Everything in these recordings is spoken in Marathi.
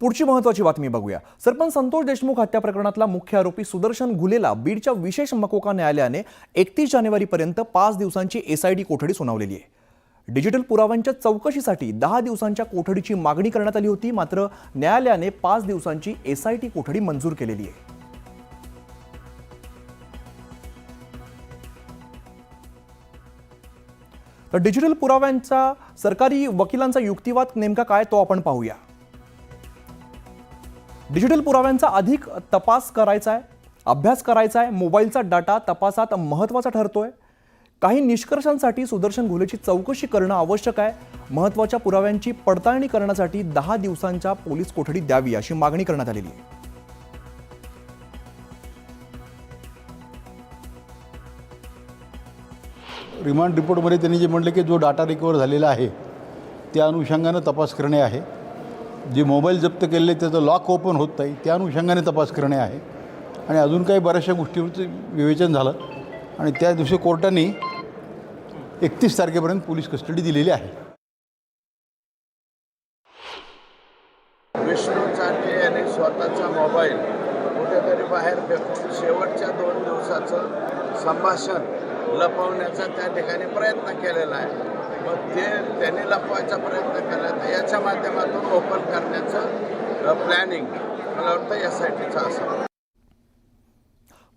पुढची महत्वाची बातमी बघूया. सरपंच संतोष देशमुख हत्या प्रकरणातला मुख्य आरोपी सुदर्शन घुलेला बीडच्या विशेष मकोका न्यायालयाने एकतीस जानेवारीपर्यंत पाच दिवसांची एसआयडी कोठडी सुनावलेली आहे. डिजिटल पुराव्यांच्या चौकशीसाठी दहा दिवसांच्या कोठडीची मागणी करण्यात आली होती मात्र न्यायालयाने पाच दिवसांची एसआयटी कोठडी मंजूर केलेली आहे. तर डिजिटल पुराव्यांचा सरकारी वकिलांचा युक्तिवाद नेमका काय तो आपण पाहूया. डिजिटल पुराव्यांचा अधिक तपास करायचा आहे अभ्यास करायचा आहे मोबाईलचा डाटा तपासात महत्त्वाचा ठरतो आहे काही निष्कर्षांसाठी सुदर्शन घुलेची चौकशी करणं आवश्यक आहे. महत्त्वाच्या पुराव्यांची पडताळणी करण्यासाठी दहा दिवसांच्या पोलीस कोठडी द्यावी अशी मागणी करण्यात आलेली आहे. रिमांड रिपोर्टमध्ये त्यांनी जे म्हटलं की जो डाटा रिकवर झालेला आहे त्या अनुषंगानं तपास करणे आहे. जे मोबाईल जप्त केलेले त्याचं लॉक ओपन होत नाही त्या अनुषंगाने तपास करणे आहे. आणि अजून काही बऱ्याचशा गोष्टींचं विवेचन झालं. आणि त्या दिवशी कोर्टाने एकतीस तारखेपर्यंत पोलीस कस्टडी दिलेली आहे. विष्णू यांनी स्वतःचा मोबाईल कुठेतरी बाहेर फेकून शेवटच्या दोन दिवसाचं संभाषण लपवण्याचा त्या ठिकाणी प्रयत्न केलेला आहे. मग ते त्यांनी लपवायचा प्रयत्न केला तर याच्या माध्यमातून ओपन करण्याचं प्लॅनिंग मला वाटतं एस आय टीचं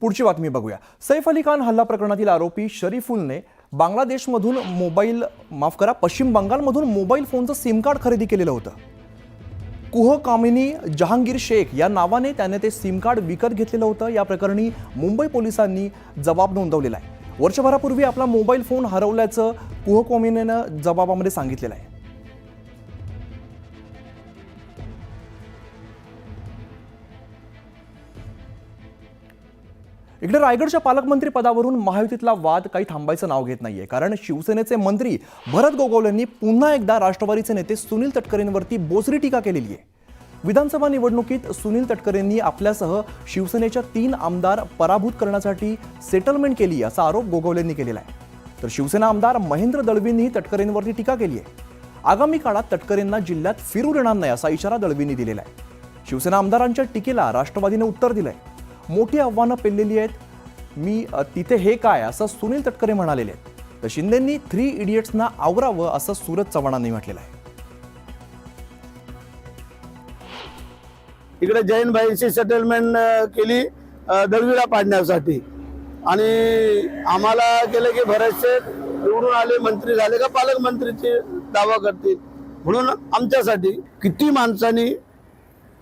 पुढची बातमी बघूया. सैफ अली खान हल्ला प्रकरणातील आरोपी शरीफुलने बांगलादेशमधून मोबाईल माफ करा पश्चिम बंगालमधून मोबाईल फोनचं सिम कार्ड खरेदी केलेलं होतं. कुह कामिनी जहांगीर शेख या नावाने त्याने ते सिम कार्ड विकत घेतलेलं होतं. या प्रकरणी मुंबई पोलिसांनी जबाब नोंदवलेला आहे. वर्षभरापूर्वी आपला मोबाईल फोन हरवल्याचं कुहकोमिनेनं जबाबामध्ये सांगितलेलं आहे. इकडे रायगडच्या पालकमंत्री पदावरून महायुतीतला वाद काही थांबायचं नाव घेत नाहीये कारण शिवसेनेचे मंत्री भरत गोगोल यांनी पुन्हा एकदा राष्ट्रवादीचे नेते सुनील तटकरेंवरती बोचरी टीका केलेली आहे विधानसभा निवडणुकीत सुनील तटकरेंनी आपल्यासह शिवसेनेच्या तीन आमदार पराभूत करण्यासाठी सेटलमेंट केली असा आरोप गोगवलेंनी केलेला आहे. तर शिवसेना आमदार महेंद्र दळवींनीही तटकरेंवरती टीका केली आहे. आगामी काळात तटकरेंना जिल्ह्यात फिरू देणार नाही असा इशारा दळवींनी दिलेला आहे. शिवसेना आमदारांच्या टीकेला राष्ट्रवादीने उत्तर दिलंय. मोठी आव्हानं पेललेली आहेत. मी तिथे हे काय असं सुनील तटकरे म्हणालेले आहेत. तर शिंदेंनी थ्री इडियट्सना आवरावं असं सूरज चव्हाणांनी म्हटलेलं आहे. इकडे जैनबाईंची सेटलमेंट केली दळवीला पाडण्यासाठी. आणि आम्हाला केलं की बरेचसे निवडून आले मंत्री झाले का पालकमंत्रीची दावा करतील. म्हणून आमच्यासाठी किती माणसांनी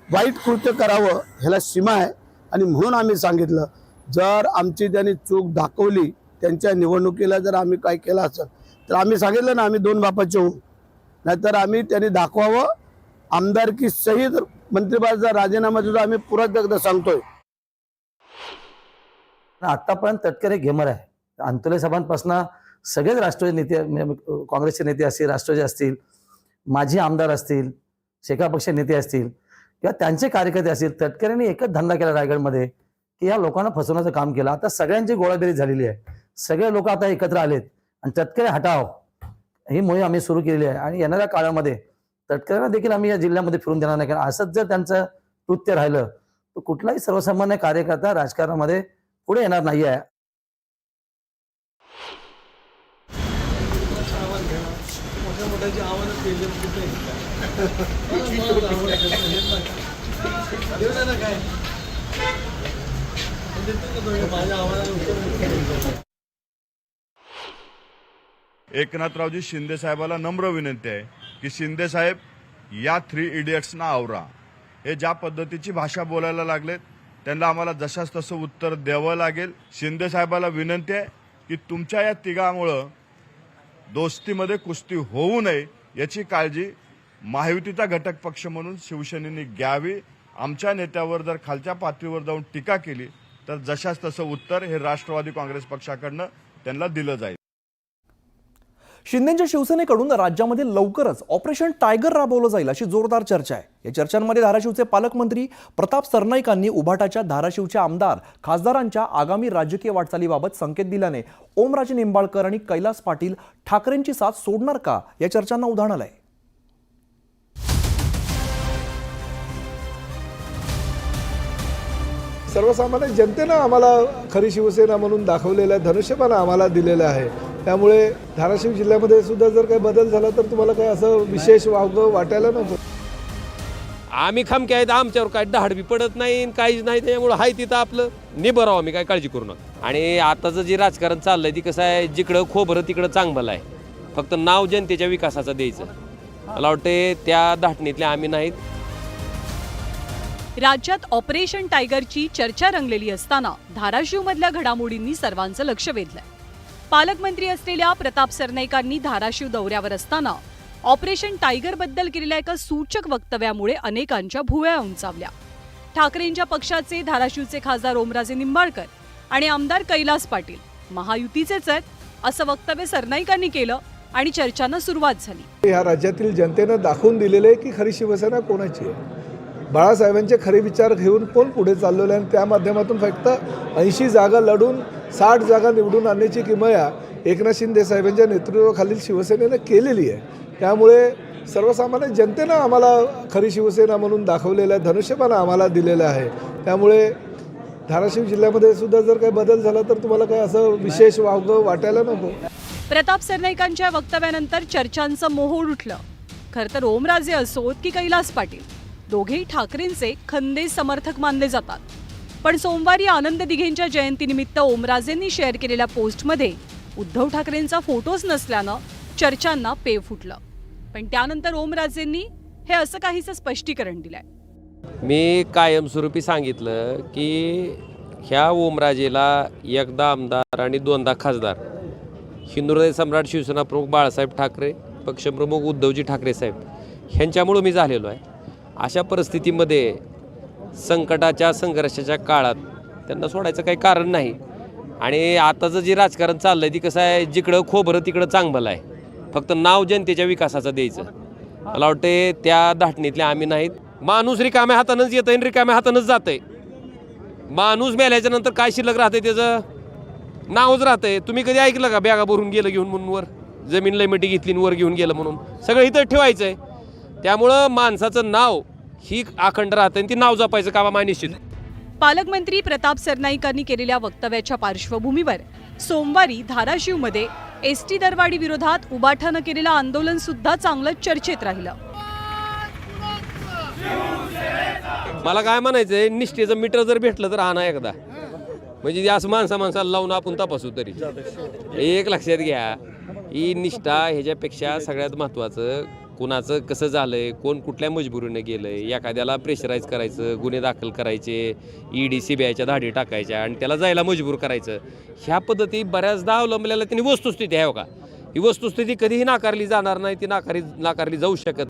वाईट कृत्य करावं ह्याला सीमा आहे. आणि म्हणून आम्ही सांगितलं जर आमची त्यांनी चूक दाखवली त्यांच्या निवडणुकीला जर आम्ही काय केलं असेल तर आम्ही सांगितलं ना आम्ही दोन बापाचे होऊ. नाहीतर आम्ही त्यांनी दाखवावं आमदारकी सहित मंत्रिपदाचा राजीनामा सुद्धा आम्ही पुरत एकदा सांगतोय. आतापर्यंत तटकरे घेमर आहे. अंतोले साहेबांपासून सगळेच राष्ट्रीय नेते काँग्रेसचे नेते असतील राष्ट्रवादी असतील माजी आमदार असतील शेका पक्ष नेते असतील किंवा त्यांचे कार्यकर्ते असतील तटकरेंनी एकच धंदा केला रायगडमध्ये की या लोकांना फसवण्याचं काम केलं. आता सगळ्यांची गोळाबेरी झालेली आहे. सगळे लोक आता एकत्र आलेत. आणि तटकरे हटाव. ही मोहीम आम्ही सुरू केलेली आहे. आणि येणाऱ्या काळामध्ये तटकऱ्यांना देखील आम्ही या जिल्ह्यामध्ये फिरून देणार नाही. कारण असंच जर त्यांचं कृत्य राहिलं तर कुठलाही सर्वसामान्य कार्यकर्ता राजकारणामध्ये पुढे येणार नाही आहे. एकनाथरावजी शिंदे साहेबाला नम्र विनंती आहे. की शिंदे साहेब या थ्री इडियट्सना आवरा. हे ज्या पद्धतीची भाषा बोलायला लागलेत त्यांना आम्हाला जशाच तसं उत्तर द्यावं लागेल. शिंदे साहेबाला विनंती आहे की तुमच्या या तिघामुळं दोस्तीमध्ये कुस्ती होऊ नये याची काळजी महायुतीचा घटक पक्ष म्हणून शिवसेनेने घ्यावी. आमच्या नेत्यावर जर खालच्या पातळीवर जाऊन टीका केली तर जशाच तसं उत्तर हे राष्ट्रवादी काँग्रेस पक्षाकडनं त्यांना दिलं जाईल. शिंदेच्या शिवसेनेकडून राज्यामध्ये लवकरच ऑपरेशन टायगर राबवलं जाईल अशी जोरदार चर्चा आहे. या चर्चांमध्ये धाराशिवचे पालकमंत्री प्रताप सरनाईकांनी उभाटाच्या धाराशिवचे आमदार खासदारांच्या आगामी राजकीय वाटचालीबाबत संकेत दिल्याने ओमराजे निंबाळकर आणि कैलास पाटील ठाकरेंची साथ सोडणार का? या चर्चांना उधाण आलंय सर्वसामान्य जनतेनं आम्हाला खरी शिवसेना म्हणून दाखवलेलं आहे धनुष्यबाण आम्हाला दिलेलं आहे. त्यामुळे धाराशिव जिल्ह्यामध्ये सुद्धा जर काही बदल झाला तर तुम्हाला काही असं विशेष वावगं वाटायला नको. आम्ही खमके आहेत आमच्यावर काय दहाड बी पडत नाही आणि काहीच नाही त्याच्यामुळं हाय तिथं आपलं. निभं राहू आम्ही काय काळजी करू नका. आणि आताचं जे राजकारण चाललंय ती कसं आहे जिकडं खोबरं तिकडं चांगलं आहे. फक्त नाव जनतेच्या विकासाचं द्यायचं. मला वाटते त्या धाटणीतल्या आम्ही नाहीत. राज्यात ऑपरेशन टायगरची चर्चा रंगलेली असताना धाराशिवमधल्या घडामोडींनी सर्वांचं लक्ष वेधलंय. पालकमंत्री असलेल्या प्रताप सरनाईकांनी धाराशिव दौऱ्यावर असताना ऑपरेशन टायगरबद्दल केलेल्या एका सूचक वक्तव्यामुळे अनेकांच्या भुवया उंचावल्या. ठाकरेंच्या पक्षाचे धाराशिवचे खासदार ओमराजे निंबाळकर आणि आमदार कैलास पाटील महायुतीचेच आहेत असं वक्तव्य सरनाईकांनी केलं आणि चर्चांना सुरुवात झाली. ह्या राज्यातील जनतेनं दाखवून दिलेलं आहे की खरी शिवसेना कोणाची आहे? बाळासाहेबांचे खरे विचार घेऊन कोण पुढे चाललेलं आहे आणि त्या माध्यमातून फक्त ऐंशी जागा लढून साठ जागा निवडून आणण्याची किमया एकनाथ शिंदे साहेबांच्या नेतृत्वाखालील शिवसेनेनं केलेली आहे. त्यामुळे सर्वसामान्य जनतेनं आम्हाला खरी शिवसेना म्हणून दाखवलेलं आहे धनुष्यबाण आम्हाला दिलेलं आहे. त्यामुळे धाराशिव जिल्ह्यामध्ये सुद्धा जर काही बदल झाला तर तुम्हाला काही असं विशेष वावगं वाटायला नको. प्रताप सरनाईकांच्या वक्तव्यानंतर चर्चांचं मोहोळ उठलं. खरं तर ओमराजे असोत की कैलास पाटील? दोघेही ठाकरेंचे खंदे समर्थक मानले जातात. पण सोमवारी आनंद दिघेंच्या जयंतीनिमित्त ओमराजेंनी शेअर केलेल्या पोस्टमध्ये उद्धव ठाकरेंचा फोटोच नसल्यानं चर्चांना पेव फुटलं. पण त्यानंतर ओमराजेंनी हे असं काहीचं स्पष्टीकरण दिलंय. मी कायमस्वरूपी सांगितलं की ह्या ओमराजेला एकदा आमदार आणि दोनदा खासदार हिंदुहृदय सम्राट शिवसेना प्रमुख बाळासाहेब ठाकरे पक्षप्रमुख उद्धवजी ठाकरे साहेब ह्यांच्यामुळं मी झालेलो आहे. अशा परिस्थितीमध्ये संकटाच्या संघर्षाच्या काळात त्यांना सोडायचं काही कारण नाही. आणि आताचं जे राजकारण चाललं आहे ती कसं आहे जिकडं खोबरं तिकडं चांगलं आहे. फक्त नाव जनतेच्या विकासाचं द्यायचं. मला वाटते त्या धाटणीतल्या आम्ही नाहीत. माणूस रिकाम्या हातानंच येतं आणि रिकाम्या हातानंच जातंय. माणूस मेल्याच्या नंतर काय शिल्लक राहतंय त्याचं? नावच राहतंय. तुम्ही कधी ऐकलं का बॅगा भरून गेलं घेऊन म्हणून वर? जमीन लयमिटी घेतली वर घेऊन गेलं म्हणून. सगळं इथं ठेवायचं आहे त्यामुळं माणसाचं नाव ही अखंड राहतं आणि ती नाव जपायचं कामा माय निश्चित. पालकमंत्री प्रताप सरनाईकांनी केलेल्या वक्तव्याच्या पार्श्वभूमीवर सोमवारी धाराशिवमध्ये एस टी दरवाढी विरोधात उबाठानं केलेलं आंदोलन सुद्धा चांगलं चर्चेत राहिलं. मला काय म्हणायचंय निष्ठेचं मीटर जर भेटलं तर आणा एकदा. म्हणजे असं माणसा माणसाला लावून आपण तपासू तरी. एक लक्षात घ्या ही निष्ठा ह्याच्यापेक्षा सगळ्यात महत्त्वाचं कुणाचं कसं झालं आहे कोण कुठल्या मजबुरीने आहे एखाद्याला प्रेशराईज करायचं गुन्हे दाखल करायचे ई डी सी बी आयच्या धाडी टाकायच्या आणि त्याला जायला मजबूर करायचं. ह्या पद्धती बऱ्याचदा अवलंबलेल्या त्यांनी वस्तुस्थिती आहे हो का? ही वस्तुस्थिती कधीही नाकारली जाणार नाही ती नाकारली नाकारली जाऊ शकत